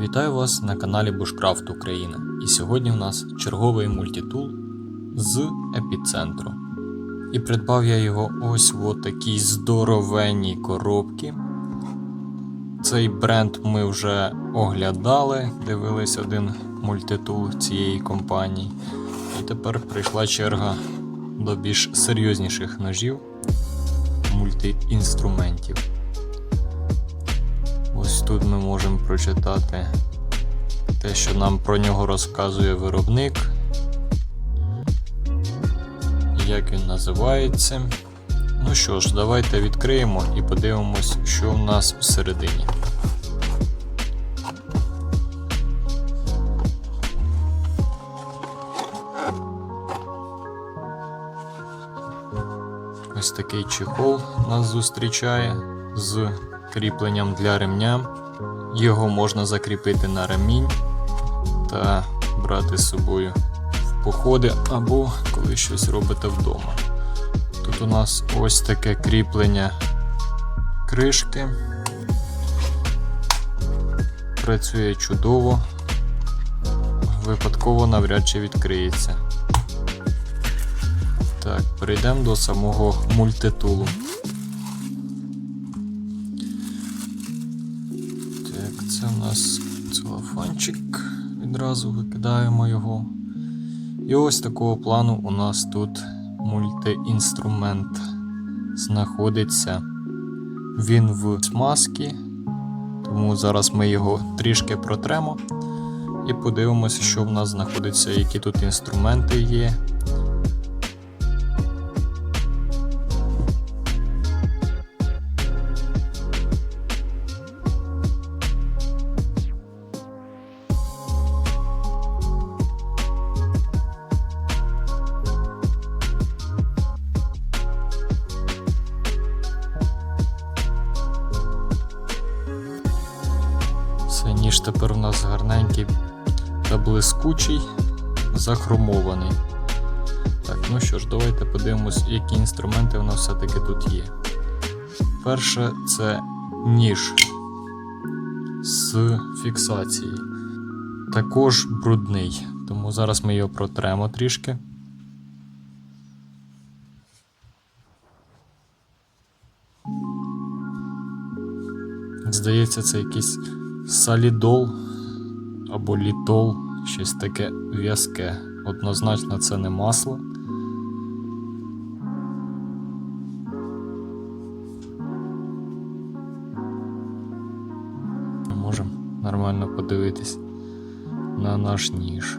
Вітаю вас на каналі Bushcraft Україна. І сьогодні у нас черговий мультитул з епіцентру. І придбав я його ось в такій здоровенній коробці. Цей бренд ми вже оглядали, дивились один мультитул цієї компанії. І тепер прийшла черга до більш серйозніших ножів мультиінструментів. Тут ми можемо прочитати те, що нам про нього розказує виробник, як він називається. Ну що ж, давайте відкриємо і подивимось, що в нас всередині. Ось такий чехол нас зустрічає з кріпленням для ремня. Його можна закріпити на ремінь та брати з собою в походи або коли щось робите вдома. Тут у нас ось таке кріплення кришки. Працює чудово, випадково навряд чи відкриється. Так, перейдемо до самого мультитулу. Відразу викидаємо його. І ось такого плану у нас тут мультиінструмент знаходиться. Він в смазці, тому зараз ми його трішки протремо і подивимося, що в нас знаходиться, які тут інструменти є. Захромований. Так, ну що ж, давайте подивимось, які інструменти у нас все-таки тут є. Перше це ніж з фіксації. Також брудний, тому зараз ми його протремо трішки. Здається, це якийсь салідол або літол, щось таке в'язке. Однозначно це не масло. Можемо нормально подивитись на наш ніж.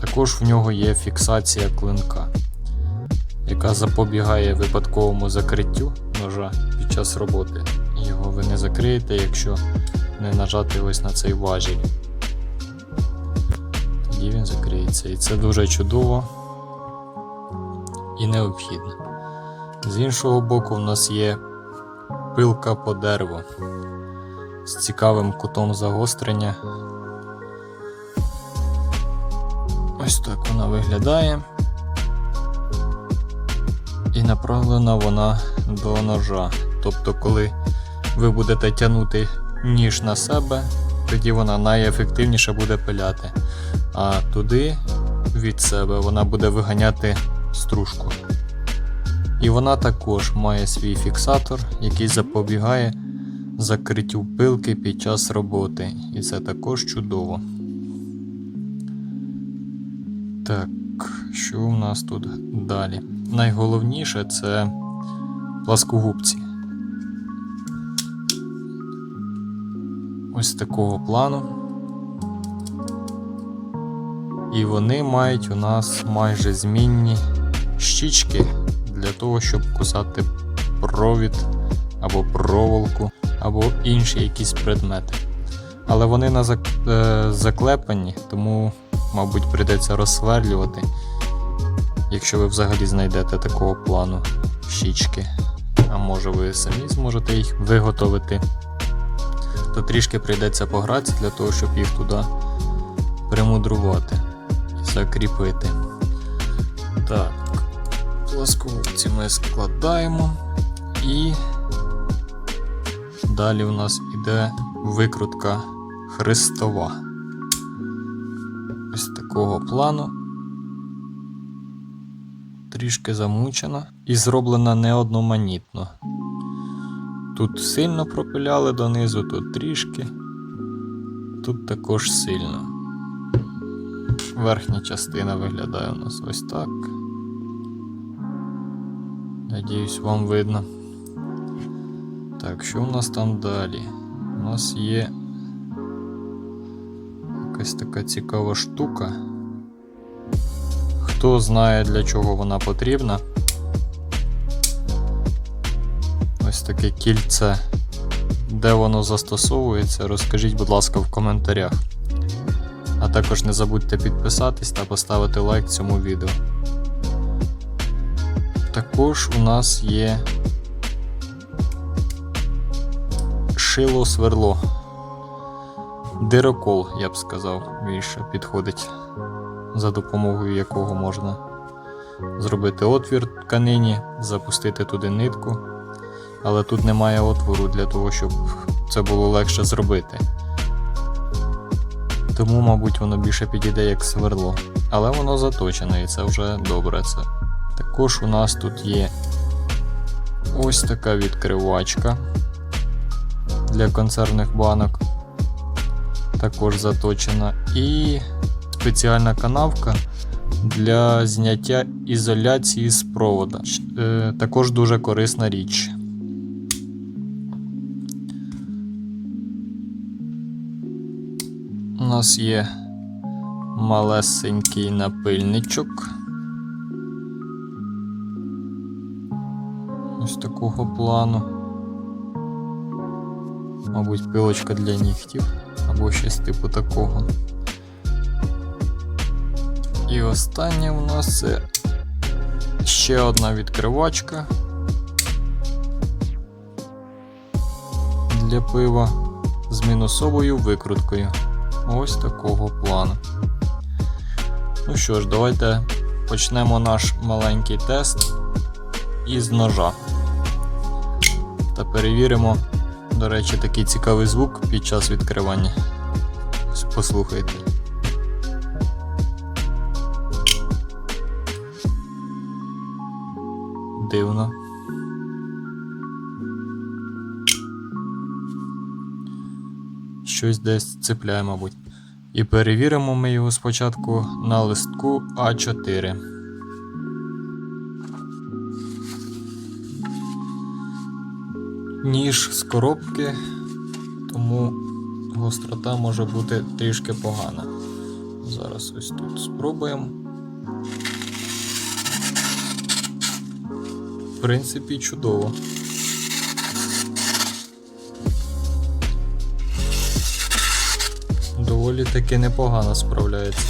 Також в нього є фіксація клинка, яка запобігає випадковому закриттю ножа під час роботи. Його ви не закриєте, якщо не нажати ось на цей важіль. Тоді він закриється. І це дуже чудово і необхідно. З іншого боку, в нас є пилка по дереву з цікавим кутом загострення. Ось так вона виглядає. І направлена вона до ножа. Тобто, коли ви будете тягнути ніж на себе, тоді вона найефективніше буде пиляти. А туди від себе вона буде виганяти стружку. І вона також має свій фіксатор, який запобігає закриттю пилки під час роботи. І це також чудово. Так, що у нас тут далі? Найголовніше це пласкогубці. Ось такого плану. І вони мають у нас майже змінні щічки для того, щоб кусати провід або проволоку, або інші якісь предмети. Але вони на е, заклепані, тому мабуть, прийдеться розсверлювати, якщо ви взагалі знайдете такого плану щічки. А може ви самі зможете їх виготовити, то трішки прийдеться погратися для того, щоб їх туди примудрувати закріпити. Так, пласковці ми складаємо і далі у нас іде викрутка хрестова. Ось такого плану. Трішки замучена і зроблена неодноманітно. Тут сильно пропиляли донизу, тут трішки, тут також сильно. Верхня частина виглядає у нас ось так. Надіюсь, вам видно. Так, що у нас там далі? У нас є якась така цікава штука. Хто знає для чого вона потрібна? Ось таке кільце. Де воно застосовується, розкажіть, будь ласка, в коментарях. А також не забудьте підписатись та поставити лайк цьому відео. Також у нас є шило сверло. Дирокол, я б сказав, більше підходить, за допомогою якого можна зробити отвір тканині, запустити туди нитку, але тут немає отвору для того, щоб це було легше зробити. Тому, мабуть, воно більше підійде як сверло. Але воно заточене і це вже добре. Це. Також у нас тут є ось така відкривачка для консервних банок. Також заточена. І спеціальна канавка для зняття ізоляції з провода. Е, також дуже корисна річ. У нас є малесенький напильничок. Ось такого плану. Мабуть, пилочка для нігтів або щось типу такого. І останнє у нас це ще одна відкривачка для пива з мінусовою викруткою. Ось такого плану. Ну що ж, давайте почнемо наш маленький тест із ножа. Та перевіримо, до речі, такий цікавий звук під час відкривання. Послухайте. Дивно. Щось десь цепляє, мабуть. І перевіримо ми його спочатку на листку А4. Ніж з коробки, тому гострота може бути трішки погана. Зараз ось тут спробуємо. В принципі, чудово. Доволі таки непогано справляється.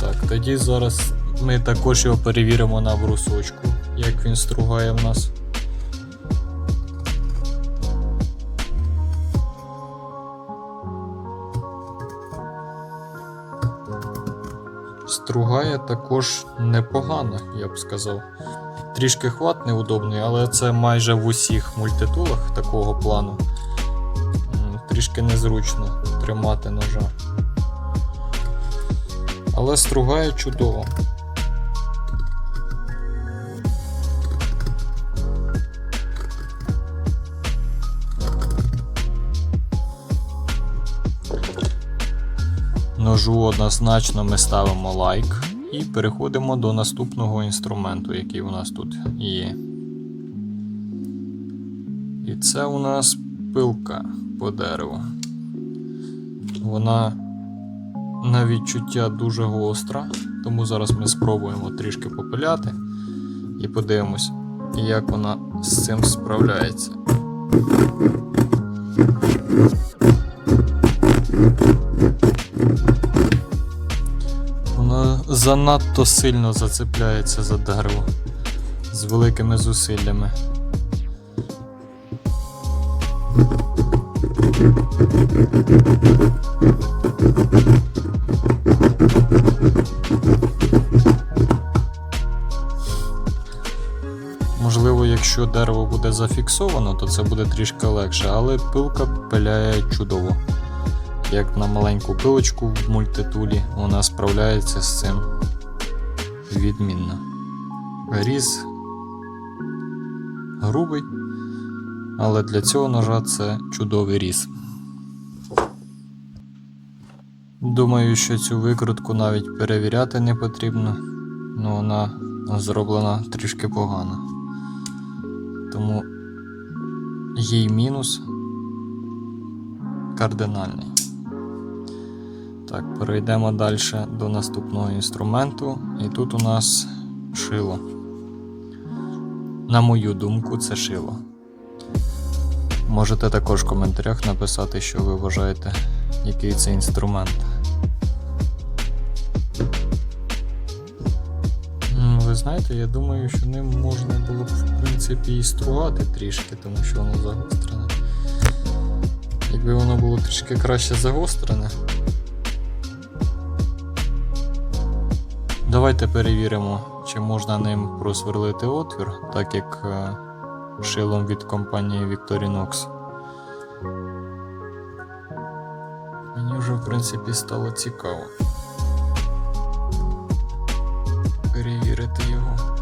Так, тоді зараз ми також його перевіримо на брусочку, як він стругає в нас. Стругає також непогано, я б сказав. Трішки хват неудобний, але це майже в усіх мультитулах такого плану. Трішки незручно тримати ножа. Але стругає чудово. Ножу однозначно ми ставимо лайк і переходимо до наступного інструменту, який у нас тут є. І це у нас пилка по дереву. Вона на відчуття дуже гостра, тому зараз ми спробуємо трішки попиляти і подивимось, як вона з цим справляється. Занадто сильно зацепляється за дерево з великими зусиллями. Можливо, якщо дерево буде зафіксовано, то це буде трішки легше, але пилка пиляє чудово. Як на маленьку пилочку в мультитулі, вона справляється з цим відмінно. Різ грубий, але для цього ножа це чудовий різ. Думаю, що цю викрутку навіть перевіряти не потрібно, ну вона зроблена трішки погано. Тому їй мінус кардинальний. Так, перейдемо далі до наступного інструменту. І тут у нас шило. На мою думку, це шило. Можете також в коментарях написати, що ви вважаєте, який це інструмент. Ви знаєте, я думаю, що ним можна було б в принципі і стругати трішки, тому що воно загострене. Якби воно було трішки краще загострене. Давайте перевіримо, чи можна ним просверлити отвір, так як е, шилом від компанії Victorinox. Мені вже в принципі стало цікаво перевірити його.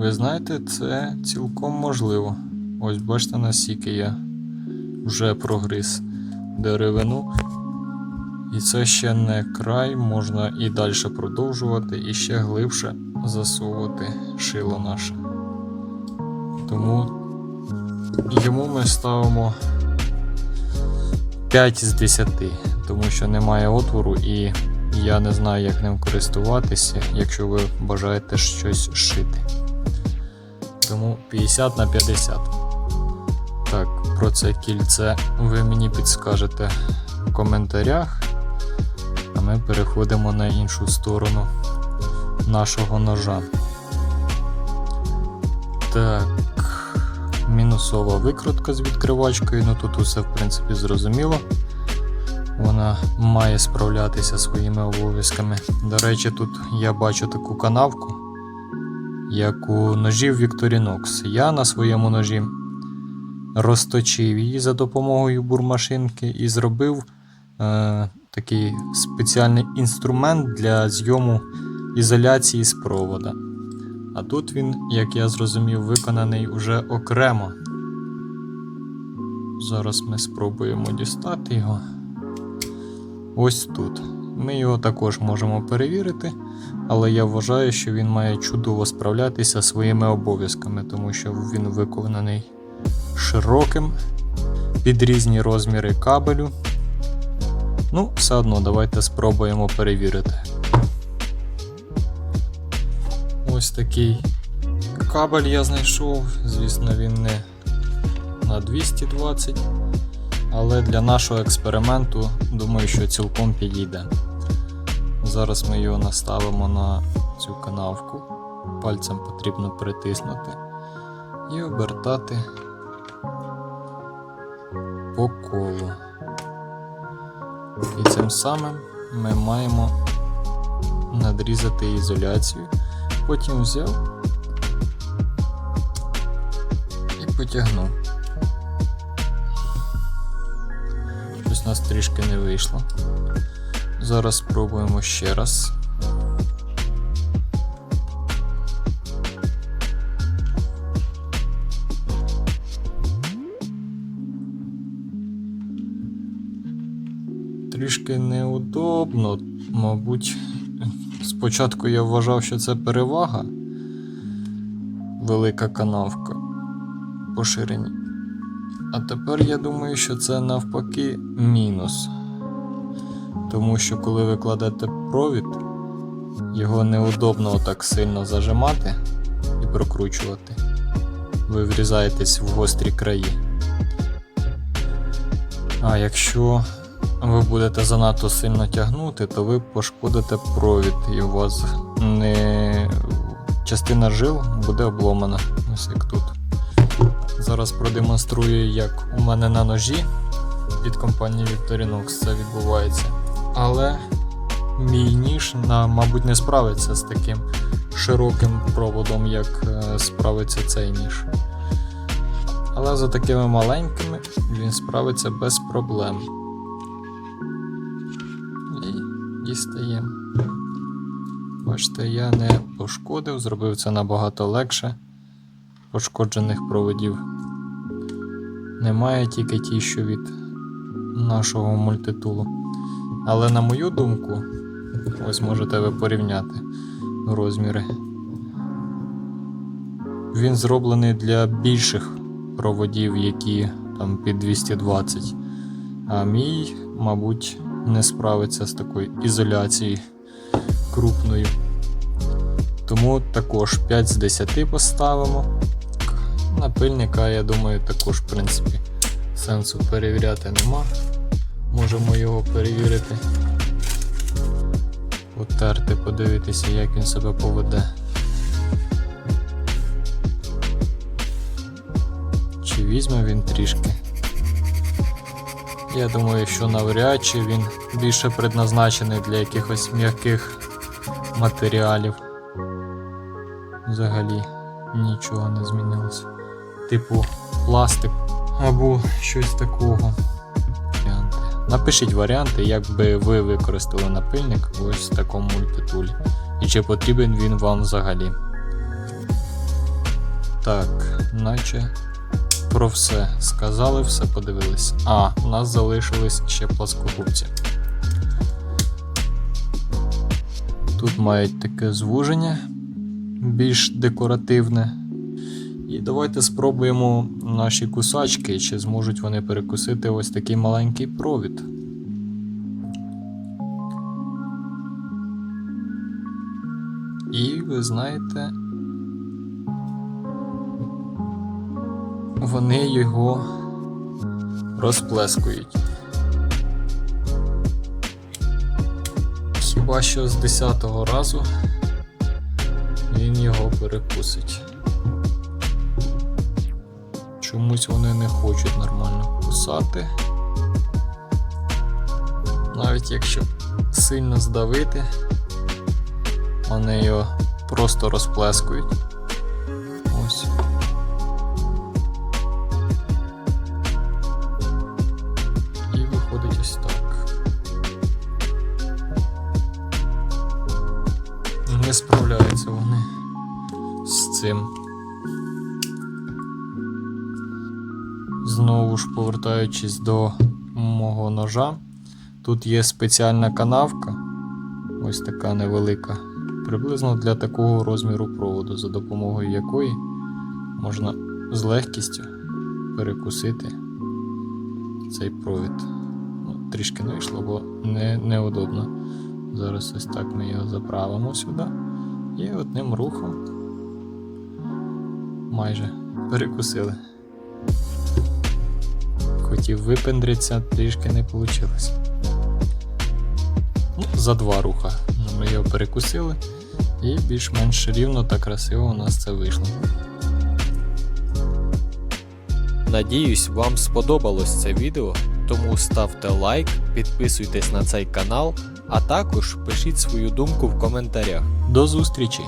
Ви знаєте, це цілком можливо. Ось бачите, наскільки я вже прогриз деревину. І це ще не край, можна і далі продовжувати, і ще глибше засовувати шило наше. Тому йому ми ставимо 5 з 10, тому що немає отвору і я не знаю, як ним користуватися, якщо ви бажаєте щось шити. Тому 50 на 50. Так, про це кільце ви мені підскажете в коментарях. А ми переходимо на іншу сторону нашого ножа. Так, мінусова викрутка з відкривачкою. Ну тут усе в принципі зрозуміло. Вона має справлятися своїми обов'язками. До речі, тут я бачу таку канавку, як у ножів Victorinox. Я на своєму ножі розточив її за допомогою бурмашинки і зробив е, такий спеціальний інструмент для зйому ізоляції з провода. А тут він, як я зрозумів, виконаний уже окремо. Зараз ми спробуємо дістати його. Ось тут. Ми його також можемо перевірити, але я вважаю, що він має чудово справлятися своїми обов'язками, тому що він виконаний широким під різні розміри кабелю. Ну, все одно давайте спробуємо перевірити. Ось такий кабель я знайшов. Звісно, він не на 220, але для нашого експерименту думаю, що цілком підійде. Зараз ми його наставимо на цю канавку. Пальцем потрібно притиснути і обертати по колу. І цим самим ми маємо надрізати ізоляцію. Потім взяв і потягнув. Щось у нас трішки не вийшло. Зараз спробуємо ще раз. Трішки неудобно, мабуть. Спочатку я вважав, що це перевага. Велика канавка по ширині. А тепер я думаю, що це навпаки мінус. Тому що коли ви кладете провід, Його неудобно так сильно зажимати і прокручувати. Ви врізаєтесь в гострі краї. А якщо ви будете занадто сильно тягнути, то ви пошкодите провід і у вас не... частина жил буде обломана. Ось як тут. Зараз продемонструю, як у мене на ножі від компанії Victorinox це відбувається. Але мій ніж, мабуть, не справиться з таким широким проводом, як е, справиться цей ніж. Але за такими маленькими він справиться без проблем. І дістаємо. Бачите, я не пошкодив, зробив це набагато легше. Пошкоджених проводів немає, тільки ті, що від нашого мультитулу. Але на мою думку, ось можете ви порівняти розміри. Він зроблений для більших проводів, які там під 220. А мій, мабуть, не справиться з такою ізоляцією крупною. Тому також 5 з 10 поставимо. Напильника, я думаю, також, в принципі, сенсу перевіряти нема. Можемо його перевірити. Потерти, подивитися, як він себе поведе. Чи візьме він трішки? Я думаю, що навряд чи він більше предназначений для якихось м'яких матеріалів. Взагалі нічого не змінилося. Типу пластик або щось такого. Напишіть варіанти, як би ви використали напильник ось в такому мультитулі. І чи потрібен він вам взагалі. Так, наче про все сказали, все подивились. А, у нас залишились ще пласкогубці. Тут мають таке звуження більш декоративне. І давайте спробуємо наші кусачки, чи зможуть вони перекусити ось такий маленький провід. І ви знаєте, вони його розплескують. Хіба що з 10-го разу він його перекусить. Чомусь вони не хочуть нормально кусати. Навіть якщо сильно здавити, вони його просто розплескують. Ось. І виходить ось так. Не справляються вони з цим. Знову ж повертаючись до мого ножа, тут є спеціальна канавка, ось така невелика, приблизно для такого розміру проводу, за допомогою якої можна з легкістю перекусити цей провід. Ну, трішки не вийшло, бо не, неудобно. Зараз ось так ми його заправимо сюди і одним рухом майже перекусили. Хотів випендритися, трішки не вийшло. Ну, за два руха ми його перекусили, і більш-менш рівно та красиво у нас це вийшло. Надіюсь, вам сподобалось це відео, тому ставте лайк, підписуйтесь на цей канал, а також пишіть свою думку в коментарях. До зустрічі!